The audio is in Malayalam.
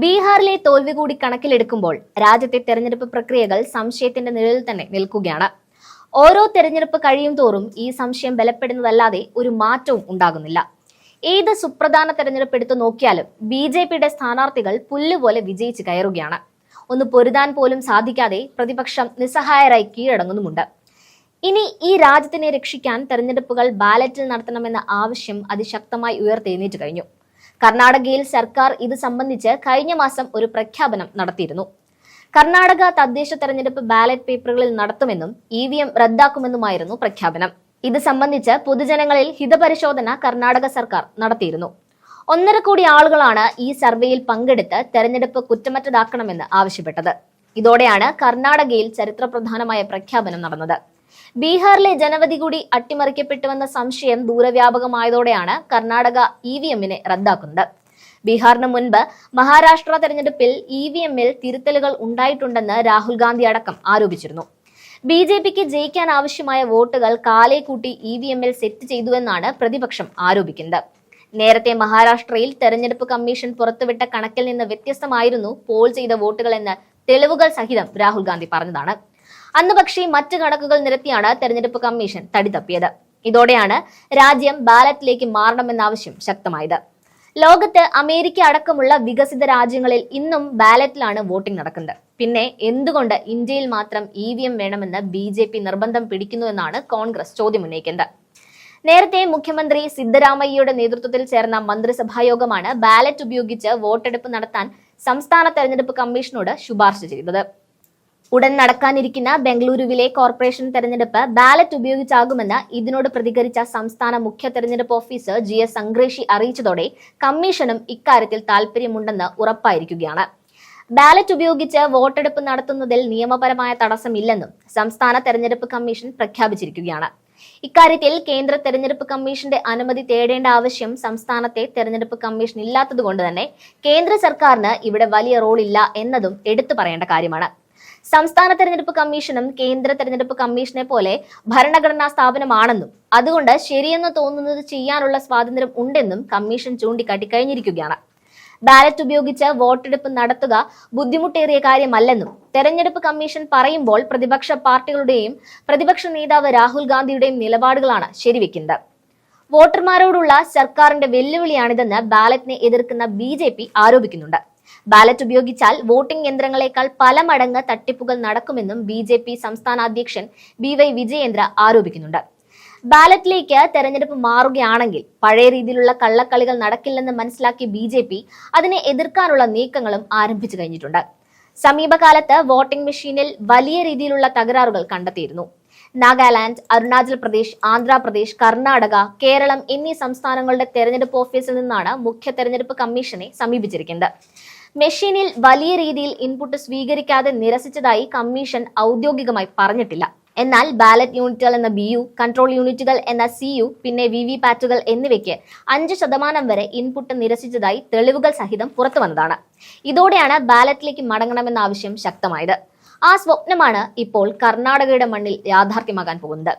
ബീഹാറിലെ തോൽവി കൂടി കണക്കിലെടുക്കുമ്പോൾ രാജ്യത്തെ തെരഞ്ഞെടുപ്പ് പ്രക്രിയകൾ സംശയത്തിന്റെ നിഴലിൽ തന്നെ നിൽക്കുകയാണ്. ഓരോ തെരഞ്ഞെടുപ്പ് കഴിയും തോറും ഈ സംശയം ബലപ്പെടുന്നതല്ലാതെ ഒരു മാറ്റവും ഉണ്ടാകുന്നില്ല. ഏത് സുപ്രധാന തെരഞ്ഞെടുപ്പ് എടുത്തു നോക്കിയാലും ബി ജെ പിയുടെ സ്ഥാനാർത്ഥികൾ പുല്ലുപോലെ വിജയിച്ച് കയറുകയാണ്. ഒന്ന് പൊരുതാൻ പോലും സാധിക്കാതെ പ്രതിപക്ഷം നിസ്സഹായരായി കീഴടങ്ങുന്നുമുണ്ട്. ഇനി ഈ രാജ്യത്തിനെ രക്ഷിക്കാൻ തെരഞ്ഞെടുപ്പുകൾ ബാലറ്റിൽ നടത്തണമെന്ന ആവശ്യം അതിശക്തമായി ഉയർത്തെഴുന്നേറ്റ് കഴിഞ്ഞു. കർണാടകയിൽ സർക്കാർ ഇത് സംബന്ധിച്ച് കഴിഞ്ഞ മാസം ഒരു പ്രഖ്യാപനം നടത്തിയിരുന്നു. കർണാടക തദ്ദേശ തെരഞ്ഞെടുപ്പ് ബാലറ്റ് പേപ്പറുകളിൽ നടത്തുമെന്നും ഇ വി എം റദ്ദാക്കുമെന്നുമായിരുന്നു പ്രഖ്യാപനം. ഇത് സംബന്ധിച്ച് പൊതുജനങ്ങളിൽ ഹിതപരിശോധന കർണാടക സർക്കാർ നടത്തിയിരുന്നു. ഒന്നര കോടി ആളുകളാണ് ഈ സർവേയിൽ പങ്കെടുത്ത് തെരഞ്ഞെടുപ്പ് കുറ്റമറ്റതാക്കണമെന്ന് ആവശ്യപ്പെട്ടത്. ഇതോടെയാണ് കർണാടകയിൽ ചരിത്രപ്രധാനമായ പ്രഖ്യാപനം നടന്നത്. ബീഹാറിലെ ജനവധി കൂടി അട്ടിമറിക്കപ്പെട്ടുവെന്ന സംശയം ദൂരവ്യാപകമായതോടെയാണ് കർണാടക ഇ വി എമ്മിനെ റദ്ദാക്കുന്നത്. ബീഹാറിന് മുൻപ് മഹാരാഷ്ട്ര തെരഞ്ഞെടുപ്പിൽ ഇ വി എമ്മിൽ തിരുത്തലുകൾ ഉണ്ടായിട്ടുണ്ടെന്ന് രാഹുൽ ഗാന്ധി അടക്കം ആരോപിച്ചിരുന്നു. ബി ജെ പിക്ക് ജയിക്കാൻ ആവശ്യമായ വോട്ടുകൾ കാലേ കൂട്ടി ഇ വി എമ്മിൽ സെറ്റ് ചെയ്തുവെന്നാണ് പ്രതിപക്ഷം ആരോപിക്കുന്നത്. നേരത്തെ മഹാരാഷ്ട്രയിൽ തെരഞ്ഞെടുപ്പ് കമ്മീഷൻ പുറത്തുവിട്ട കണക്കിൽ നിന്ന് വ്യത്യസ്തമായിരുന്നു പോൾ ചെയ്ത വോട്ടുകളെന്ന് തെളിവുകൾ സഹിതം രാഹുൽ ഗാന്ധി പറഞ്ഞതാണ്. അന്ന് പക്ഷേ മറ്റ് കണക്കുകൾ നിരത്തിയാണ് തെരഞ്ഞെടുപ്പ് കമ്മീഷൻ തടി തപ്പിയത്. ഇതോടെയാണ് രാജ്യം ബാലറ്റിലേക്ക് മാറണമെന്ന ആവശ്യം ശക്തമായത്. ലോകത്ത് അമേരിക്ക അടക്കമുള്ള വികസിത രാജ്യങ്ങളിൽ ഇന്നും ബാലറ്റിലാണ് വോട്ടിംഗ് നടക്കുന്നത്. പിന്നെ എന്തുകൊണ്ട് ഇന്ത്യയിൽ മാത്രം ഇ വി എം വേണമെന്ന് ബി ജെ പി നിർബന്ധം പിടിക്കുന്നുവെന്നാണ് കോൺഗ്രസ് ചോദ്യം ഉന്നയിക്കുന്നത് നേരത്തെ മുഖ്യമന്ത്രി സിദ്ധരാമയ്യയുടെ നേതൃത്വത്തിൽ ചേർന്ന മന്ത്രിസഭാ യോഗമാണ് ബാലറ്റ് ഉപയോഗിച്ച് വോട്ടെടുപ്പ് നടത്താൻ സംസ്ഥാന തെരഞ്ഞെടുപ്പ് കമ്മീഷനോട് ശുപാർശ ചെയ്തത്. ഉടൻ നടക്കാനിരിക്കുന്ന ബംഗളൂരുവിലെ കോർപ്പറേഷൻ തെരഞ്ഞെടുപ്പ് ബാലറ്റ് ഉപയോഗിച്ചാകുമെന്ന് ഇതിനോട് പ്രതികരിച്ച സംസ്ഥാന മുഖ്യ തെരഞ്ഞെടുപ്പ് ഓഫീസർ ജി എസ് സംഗ്രേഷി അറിയിച്ചതോടെ കമ്മീഷനും ഇക്കാര്യത്തിൽ താൽപര്യമുണ്ടെന്ന് ഉറപ്പായിരിക്കുകയാണ്. ബാലറ്റ് ഉപയോഗിച്ച് വോട്ടെടുപ്പ് നടത്തുന്നതിൽ നിയമപരമായ തടസ്സമില്ലെന്നും സംസ്ഥാന തെരഞ്ഞെടുപ്പ് കമ്മീഷൻ പ്രഖ്യാപിച്ചിരിക്കുകയാണ്. ഇക്കാര്യത്തിൽ കേന്ദ്ര തെരഞ്ഞെടുപ്പ് കമ്മീഷന്റെ അനുമതി തേടേണ്ട ആവശ്യം സംസ്ഥാനത്തെ തെരഞ്ഞെടുപ്പ് കമ്മീഷൻ ഇല്ലാത്തതുകൊണ്ട് തന്നെ കേന്ദ്ര സർക്കാരിന് ഇവിടെ വലിയ റോളില്ല എന്നതും എടുത്തു പറയേണ്ട കാര്യമാണ്. സംസ്ഥാന തെരഞ്ഞെടുപ്പ് കമ്മീഷനും കേന്ദ്ര തെരഞ്ഞെടുപ്പ് കമ്മീഷനെ പോലെ ഭരണഘടനാ സ്ഥാപനമാണെന്നും അതുകൊണ്ട് ശരിയെന്ന് തോന്നുന്നത് ചെയ്യാനുള്ള സ്വാതന്ത്ര്യം ഉണ്ടെന്നും കമ്മീഷൻ ചൂണ്ടിക്കാട്ടി കഴിഞ്ഞിരിക്കുകയാണ്. ബാലറ്റ് ഉപയോഗിച്ച് വോട്ടെടുപ്പ് നടത്തുക ബുദ്ധിമുട്ടേറിയ കാര്യമല്ലെന്നും തെരഞ്ഞെടുപ്പ് കമ്മീഷൻ പറയുമ്പോൾ പ്രതിപക്ഷ പാർട്ടികളുടെയും പ്രതിപക്ഷ നേതാവ് രാഹുൽ ഗാന്ധിയുടെയും നിലപാടുകളാണ് ശരിവെക്കുന്നത്. വോട്ടർമാരോടുള്ള സർക്കാരിന്റെ വെല്ലുവിളിയാണിതെന്ന് ബാലറ്റിനെ എതിർക്കുന്ന ബി ആരോപിക്കുന്നുണ്ട്. ബാലറ്റ് ഉപയോഗിച്ചാൽ വോട്ടിംഗ് യന്ത്രങ്ങളെക്കാൾ പല മടങ്ങ് തട്ടിപ്പുകൾ നടക്കുമെന്നും ബി ജെ പി സംസ്ഥാന അധ്യക്ഷൻ ബി വൈ വിജയേന്ദ്ര ആരോപിക്കുന്നുണ്ട്. ബാലറ്റിലേക്ക് തെരഞ്ഞെടുപ്പ് മാറുകയാണെങ്കിൽ പഴയ രീതിയിലുള്ള കള്ളക്കളികൾ നടക്കില്ലെന്ന് മനസ്സിലാക്കി ബി ജെ പി അതിനെ എതിർക്കാനുള്ള നീക്കങ്ങളും ആരംഭിച്ചു കഴിഞ്ഞിട്ടുണ്ട്. സമീപകാലത്ത് വോട്ടിംഗ് മെഷീനിൽ വലിയ രീതിയിലുള്ള തകരാറുകൾ കണ്ടെത്തിയിരുന്നു. നാഗാലാൻഡ് അരുണാചൽ പ്രദേശ് ആന്ധ്രാപ്രദേശ് കർണാടക കേരളം എന്നീ സംസ്ഥാനങ്ങളുടെ തെരഞ്ഞെടുപ്പ് ഓഫീസിൽ നിന്നാണ് മുഖ്യ തെരഞ്ഞെടുപ്പ് കമ്മീഷനെ സമീപിച്ചിരിക്കുന്നത്. മെഷീനിൽ വലിയ രീതിയിൽ ഇൻപുട്ട് സ്വീകരിക്കാതെ നിരസിച്ചതായി കമ്മീഷൻ ഔദ്യോഗികമായി പറഞ്ഞിട്ടില്ല. എന്നാൽ ബാലറ്റ് യൂണിറ്റുകൾ എന്ന ബി യു കൺട്രോൾ യൂണിറ്റുകൾ എന്ന സി യു പിന്നെ വി വി പാറ്റുകൾ എന്നിവയ്ക്ക് അഞ്ച് ശതമാനം വരെ ഇൻപുട്ട് നിരസിച്ചതായി തെളിവുകൾ സഹിതം പുറത്തു വന്നതാണ്. ഇതോടെയാണ് ബാലറ്റിലേക്ക് മടങ്ങണമെന്ന ആവശ്യം ശക്തമായത്. ആ സ്വപ്നമാണ് ഇപ്പോൾ കർണാടകയുടെ മണ്ണിൽ യാഥാർത്ഥ്യമാകാൻ പോകുന്നത്.